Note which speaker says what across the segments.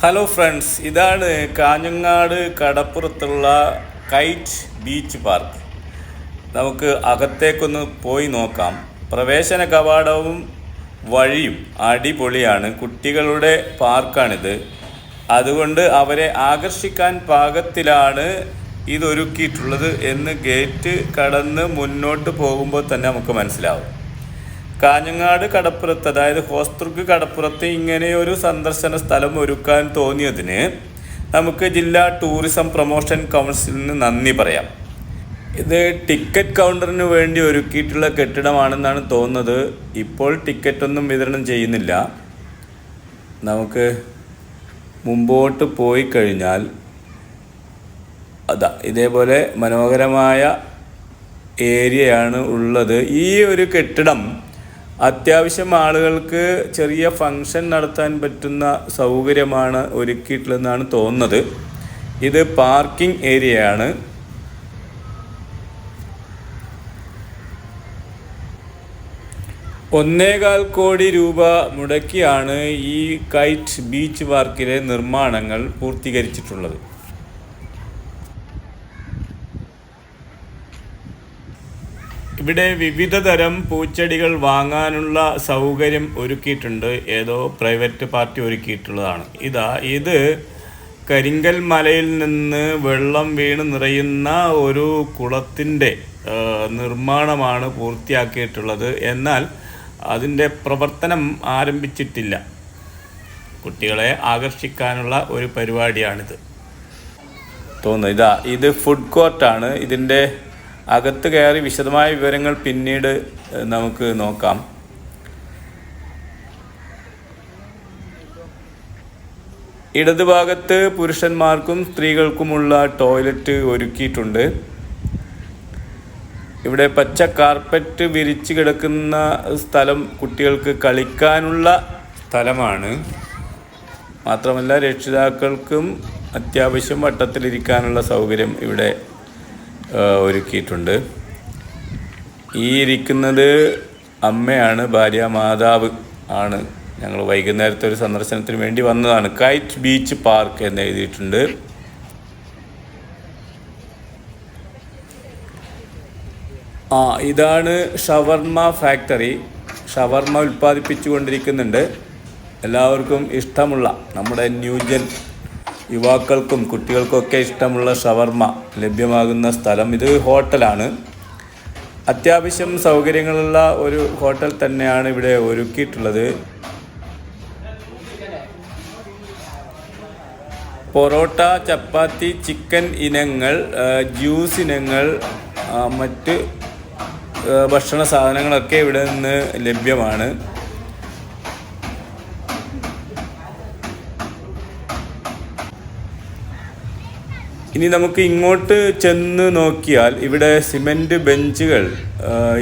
Speaker 1: Hello friends ഇതാണ് കാഞ്ഞങ്ങാട് കടപ്പുറത്തുള്ള kite beach park നമുക്ക് അകത്തേക്കൊന്ന് പോയി നോക്കാം. പ്രവേശന കവാടവും വഴിയും അടിപൊളിയാണ്. കുട്ടികളുടെ പാർക്കാണിത്. അതുകൊണ്ട് അവരെ ആകർഷിക്കാൻ പാകത്തിലാണ് ഇതൊരുക്കിയിട്ടുള്ളത് എന്ന് ഗേറ്റ് കടന്ന് മുന്നോട്ട് പോകുമ്പോൾ തന്നെ നമുക്ക് മനസ്സിലാവും. കാഞ്ഞങ്ങാട് കടപ്പുറത്ത് അതായത് ഹോസ്തൃക്ക് കടപ്പുറത്ത് ഇങ്ങനെ ഒരു സന്ദർശന സ്ഥലം ഒരുക്കാൻ തോന്നിയതിന് നമുക്ക് ജില്ലാ ടൂറിസം പ്രൊമോഷൻ കൗൺസിലിന് നന്ദി പറയാം. ഇത് ടിക്കറ്റ് കൗണ്ടറിന് വേണ്ടി ഒരുക്കിയിട്ടുള്ള കെട്ടിടമാണെന്നാണ് തോന്നുന്നത്. ഇപ്പോൾ ടിക്കറ്റൊന്നും വിതരണം ചെയ്യുന്നില്ല. നമുക്ക് മുമ്പോട്ട് പോയി കഴിഞ്ഞാൽ അതാ ഇതേപോലെ മനോഹരമായ ഏരിയയാണ് ഉള്ളത്. ഈ ഒരു കെട്ടിടം അത്യാവശ്യം ആളുകൾക്ക് ചെറിയ ഫങ്ഷൻ നടത്താൻ പറ്റുന്ന സൗകര്യമാണ് ഒരുക്കിയിട്ടുള്ളതെന്നാണ് തോന്നുന്നത്. ഇത് പാർക്കിംഗ് ഏരിയയാണ്. ഒന്നേകാൽ കോടി രൂപ മുടക്കിയാണ് ഈ കൈറ്റ് ബീച്ച് പാർക്കിലെ നിർമ്മാണങ്ങൾ പൂർത്തീകരിച്ചിട്ടുള്ളത്. ഇവിടെ വിവിധ തരം പൂച്ചെടികൾ വാങ്ങാനുള്ള സൗകര്യം ഒരുക്കിയിട്ടുണ്ട്. ഏതോ പ്രൈവറ്റ് പാർട്ടി ഒരുക്കിയിട്ടുള്ളതാണ്. ഇതാ ഇത് കരിങ്കൽ മലയിൽ നിന്ന് വെള്ളം വീണ് നിറയുന്ന ഒരു കുളത്തിന്റെ നിർമ്മാണമാണ് പൂർത്തിയാക്കിയിട്ടുള്ളത്. എന്നാൽ അതിന്റെ പ്രവർത്തനം ആരംഭിച്ചിട്ടില്ല. കുട്ടികളെ ആകർഷിക്കാനുള്ള ഒരു പരിപാടിയാണിത്. തോന്നുന്നു ഇതാ ഇത് ഫുഡ് കോർട്ടാണ്. ഇതിന്റെ അകത്ത് കയറി വിശദമായ വിവരങ്ങൾ പിന്നീട് നമുക്ക് നോക്കാം. ഇടതുഭാഗത്ത് പുരുഷന്മാർക്കും സ്ത്രീകൾക്കുമുള്ള ടോയ്ലറ്റ് ഒരുക്കിയിട്ടുണ്ട്. ഇവിടെ പച്ച കാർപ്പറ്റ് വിരിച്ച് കിടക്കുന്ന സ്ഥലം കുട്ടികൾക്ക് കളിക്കാനുള്ള സ്ഥലമാണ്. മാത്രമല്ല രക്ഷിതാക്കൾക്കും അത്യാവശ്യം വട്ടത്തിലിരിക്കാനുള്ള സൗകര്യം ഇവിടെ ഒരുക്കിയിട്ടുണ്ട്. ഈ ഇരിക്കുന്നത് അമ്മയാണ് ഭാര്യ മാതാവ് ആണ്. ഞങ്ങൾ വൈകുന്നേരത്തെ ഒരു സന്ദർശനത്തിന് വേണ്ടി വന്നതാണ്. കൈറ്റ് ബീച്ച് പാർക്ക് എന്ന് എഴുതിയിട്ടുണ്ട്. ആ ഇതാണ് ഷവർമ ഫാക്ടറി. ഷവർമ ഉൽപ്പാദിപ്പിച്ചു കൊണ്ടിരിക്കുന്നുണ്ട് എല്ലാവർക്കും ഇഷ്ടമുള്ള നമ്മുടെ ന്യൂജൻ യുവാക്കൾക്കും കുട്ടികൾക്കൊക്കെ ഇഷ്ടമുള്ള ഷവർമ ലഭ്യമാകുന്ന സ്ഥലം ഇത് ഹോട്ടലാണ്. അത്യാവശ്യം സൗകര്യങ്ങളുള്ള ഒരു ഹോട്ടൽ തന്നെയാണ് ഇവിടെ ഒരുക്കിയിട്ടുള്ളത്. പൊറോട്ട ചപ്പാത്തി ചിക്കൻ ഇനങ്ങൾ ജ്യൂസ് ഇനങ്ങൾ മറ്റ് ഭക്ഷണ സാധനങ്ങളൊക്കെ ഇവിടെ നിന്ന് ലഭ്യമാണ്. ഇനി നമുക്ക് ഇങ്ങോട്ട് ചെന്ന് നോക്കിയാൽ ഇവിടെ സിമന്റ് ബെഞ്ചുകൾ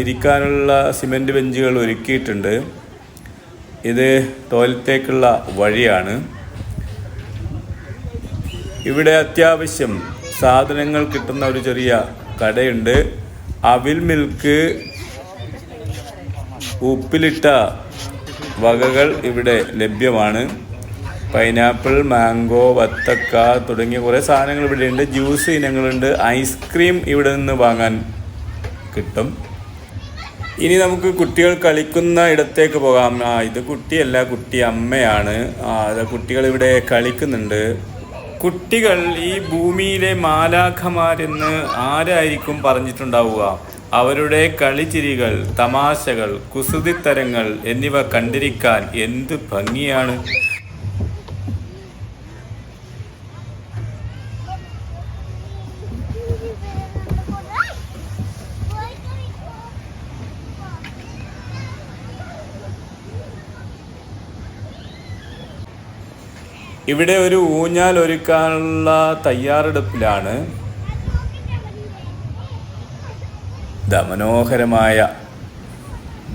Speaker 1: ഇരിക്കാനുള്ള സിമന്റ് ബെഞ്ചുകൾ ഒരുക്കിയിട്ടുണ്ട്. ഇത് ടോയ്ലറ്റേക്കുള്ള വഴിയാണ്. ഇവിടെ അത്യാവശ്യം സാധനങ്ങൾ കിട്ടുന്ന ഒരു ചെറിയ കടയുണ്ട്. അവിൽ മിൽക്ക് ഉപ്പിലിട്ട വകകൾ ഇവിടെ ലഭ്യമാണ്. പൈനാപ്പിൾ മാംഗോ വത്തക്ക തുടങ്ങിയ കുറേ സാധനങ്ങൾ ഇവിടെ ഉണ്ട് ജ്യൂസ് ഇനങ്ങളുണ്ട്. ഐസ്ക്രീം ഇവിടെ നിന്ന് വാങ്ങാൻ കിട്ടും. ഇനി നമുക്ക് കുട്ടികൾ കളിക്കുന്ന ഇടത്തേക്ക് പോകാം. ആ ഇത് കുട്ടിയല്ല കുട്ടി അമ്മയാണ്. ആ അത് കുട്ടികൾ ഇവിടെ കളിക്കുന്നുണ്ട്. കുട്ടികൾ ഈ ഭൂമിയിലെ മാലാഖമാരെന്ന് ആരായിരിക്കും പറഞ്ഞിട്ടുണ്ടാവുക? അവരുടെ കളിച്ചിരികൾ തമാശകൾ കുസൃതിത്തരങ്ങൾ എന്നിവ കണ്ടിരിക്കാൻ എന്ത് ഭംഗിയാണ്? ഇവിടെ ഒരു ഊഞ്ഞാൽ ഒരുക്കാനുള്ള തയ്യാറെടുപ്പിലാണ്. മനോഹരമായ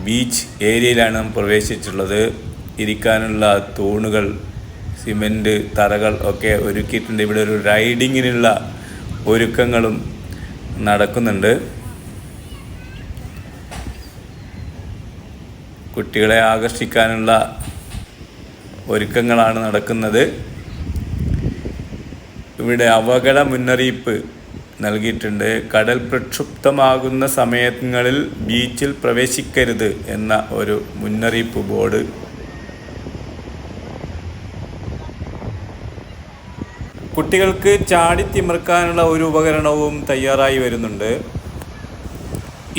Speaker 1: ബീച്ച് ഏരിയയിലാണ് പ്രവേശിച്ചിട്ടുള്ളത്. ഇരിക്കാനുള്ള തൂണുകൾ സിമെന്റ് തറകൾ ഒക്കെ ഒരുക്കിയിട്ടുണ്ട്. ഇവിടെ ഒരു റൈഡിങ്ങിനുള്ള ഒരുക്കങ്ങളും നടക്കുന്നുണ്ട്. കുട്ടികളെ ആകർഷിക്കാനുള്ള ഒരുക്കങ്ങളാണ് നടക്കുന്നത്. ഇവിടെ അപകട മുന്നറിയിപ്പ് നൽകിയിട്ടുണ്ട്. കടൽ പ്രക്ഷുബ്ധമാകുന്ന സമയങ്ങളിൽ ബീച്ചിൽ പ്രവേശിക്കരുത് എന്ന ഒരു മുന്നറിയിപ്പ് ബോർഡ്. കുട്ടികൾക്ക് ചാടിത്തിമിർക്കാനുള്ള ഒരു ഉപകരണവും തയ്യാറായി വരുന്നുണ്ട്.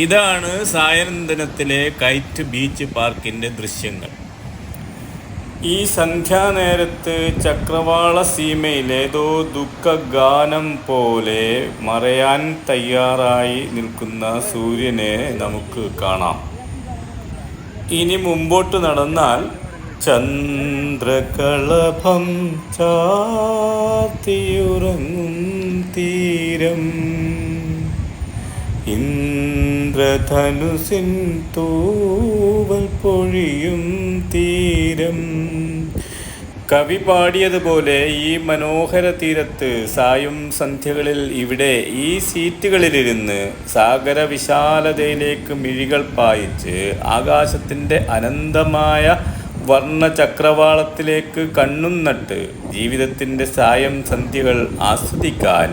Speaker 1: ഇതാണ് സായന്തനത്തിലെ കൈറ്റ് ബീച്ച് പാർക്കിന്റെ ദൃശ്യങ്ങൾ. ഈ സന്ധ്യാനേരത്ത് ചക്രവാള സീമയിലേതോ ദുഃഖഗാനം പോലെ മറയാൻ തയ്യാറായി നിൽക്കുന്ന സൂര്യനെ നമുക്ക് കാണാം. ഇനി മുമ്പോട്ട് നടന്നാൽ ചന്ദ്രകളഭം ചാത്തിയുറങ്ങും തീരം. ഇന്ദ്രധനുസിൻ തൂവൽ പൊഴിയും തീരം. കവി പാടിയതുപോലെ ഈ മനോഹര തീരത്ത് സായും സന്ധ്യകളിൽ ഇവിടെ ഈ സീറ്റുകളിലിരുന്ന് സാഗര വിശാലതയിലേക്ക് മിഴികൾ പായിച്ച് ആകാശത്തിന്റെ അനന്തമായ വർണചക്രവാളത്തിലേക്ക് കണ്ണും നട്ട് ജീവിതത്തിന്റെ സായം സന്ധ്യകൾ ആസ്വദിക്കാൻ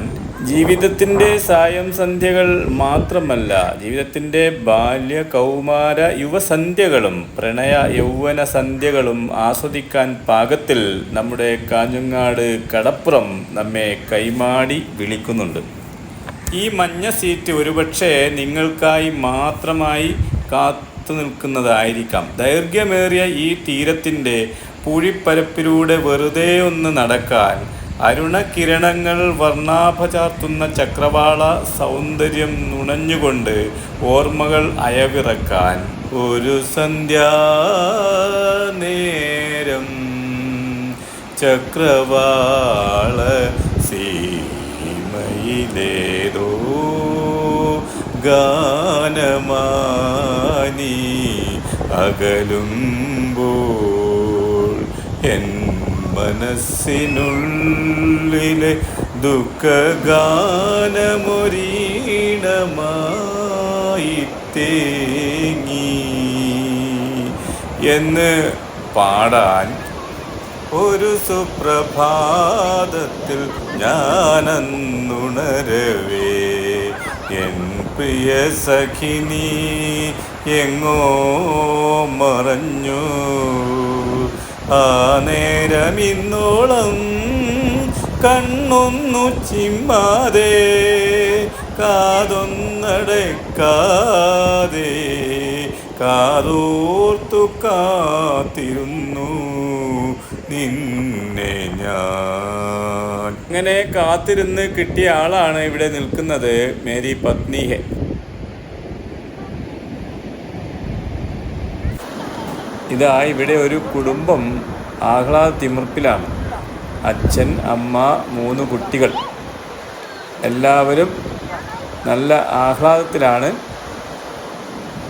Speaker 1: ജീവിതത്തിന്റെ സായം സന്ധ്യകൾ മാത്രമല്ല ജീവിതത്തിന്റെ ബാല്യ കൗമാര യുവസന്ധ്യകളും പ്രണയ യൗവന സന്ധ്യകളും ആസ്വദിക്കാൻ പാകത്തിൽ നമ്മുടെ കാഞ്ഞങ്ങാട് കടപ്പുറം നമ്മെ കൈമാടി വിളിക്കുന്നുണ്ട്. ഈ മഞ്ഞ സീറ്റ് ഒരുപക്ഷെ നിങ്ങൾക്കായി മാത്രമായി കാത്തു നിൽക്കുന്നതായിരിക്കാം. ദൈർഘ്യമേറിയ ഈ തീരത്തിന്റെ പൂഴിപ്പരപ്പിലൂടെ വെറുതെ ഒന്ന് നടക്കാൻ അരുണകിരണങ്ങൾ വർണാഭ ചാർത്തുന്ന ചക്രവാള സൗന്ദര്യം നുണഞ്ഞുകൊണ്ട് ഓർമ്മകൾ അയവിറക്കാൻ ഒരു സന്ധ്യാനേരം ചക്രവാള സീമയിലേതോ ഗാനമാനി അകലുമ്പോൾ എൻ മനസ്സിനുള്ളിലെ ദുഃഖഗാനമൊരീണമായി തേങ്ങി എന്ന് പാടാൻ ഒരു സുപ്രഭാതത്തിൽ ഞാനന്നുണരവേ. എൻ പ്രിയ സഖിനി എങ്ങോ മറഞ്ഞു. ആ നേരമിന്നോളം കണ്ണൊന്നു ചിമ്മാതെ കാതൊന്നടക്കാതെ കാതോർത്തു കാത്തിരുന്നു നിന്നെ ഞാൻ. അങ്ങനെ കാത്തിരുന്ന് കിട്ടിയ ആളാണ് ഇവിടെ നിൽക്കുന്നത് മേരി പത്നിഹെ ഇതാ ഇവിടെ ഒരു കുടുംബം ആഹ്ലാദ തിമിർപ്പിലാണ് അച്ഛൻ അമ്മ മൂന്ന് കുട്ടികൾ. എല്ലാവരും നല്ല ആഹ്ലാദത്തിലാണ്.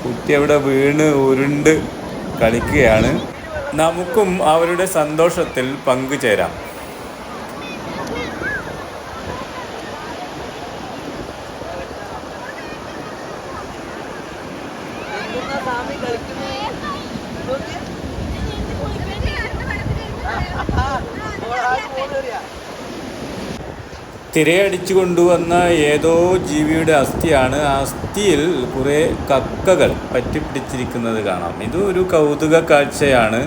Speaker 1: കുട്ടി അവിടെ വീണ് ഉരുണ്ട് കളിക്കുകയാണ്. നമുക്കും അവരുടെ സന്തോഷത്തിൽ പങ്കുചേരാം. തിരയടിച്ചു കൊണ്ടുവന്ന ഏതോ ജീവിയുടെ അസ്ഥിയാണ് ആ അസ്ഥിയിൽ കുറേ കക്കകൾ പറ്റിപ്പിടിച്ചിരിക്കുന്നത് കാണാം. ഇത് ഒരു കൗതുക കാഴ്ചയാണ്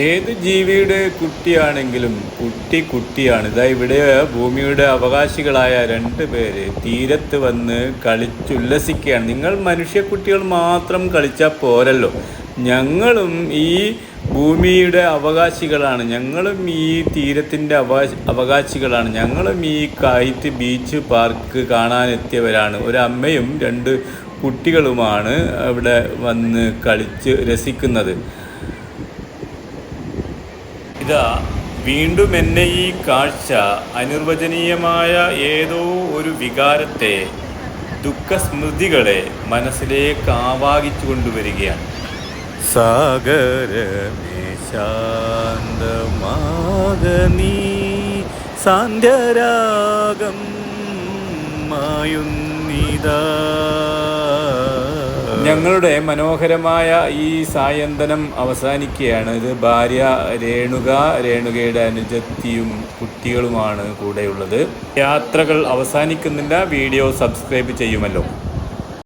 Speaker 1: ഏത് ജീവിയുടെ കുട്ടിയാണെങ്കിലും കുട്ടി കുട്ടിയാണ്. ഇതാ ഇവിടെ ഭൂമിയുടെ അവകാശികളായ രണ്ട് പേര് തീരത്ത് വന്ന് കളിച്ചുല്ലസിക്കുകയാണ്. നിങ്ങൾ മനുഷ്യക്കുട്ടികൾ മാത്രം കളിച്ചാൽ പോരല്ലോ. ഞങ്ങളും ഈ ഭൂമിയുടെ അവകാശികളാണ്. ഞങ്ങളും ഈ തീരത്തിന്റെ അവകാശ അവകാശികളാണ്. ഞങ്ങളും ഈ കൈറ്റ് ബീച്ച് പാർക്ക് കാണാനെത്തിയവരാണ്. ഒരമ്മയും രണ്ട് കുട്ടികളുമാണ് അവിടെ വന്ന് കളിച്ച് രസിക്കുന്നത്. ഇതാ വീണ്ടും എന്നെ ഈ കാഴ്ച അനിർവചനീയമായ ഏതോ ഒരു വികാരത്തെ ദുഃഖസ്മൃതികളെ മനസ്സിലേക്ക് ആവാഹിച്ചു കൊണ്ടുവരികയാണ്. സാഗരമേ ശാന്തമാകനീ സാന്ധ്യരാഗം മായുന്നിതാ. ഞങ്ങളുടെ മനോഹരമായ ഈ സായന്തനം അവസാനിക്കുകയാണ്. ഇത് ഭാര്യ രേണുക രേണുകയുടെ അനുജത്തിയും കുട്ടികളുമാണ് കൂടെയുള്ളത്. യാത്രകൾ അവസാനിക്കുന്നില്ല. വീഡിയോ സബ്സ്ക്രൈബ് ചെയ്യുമല്ലോ.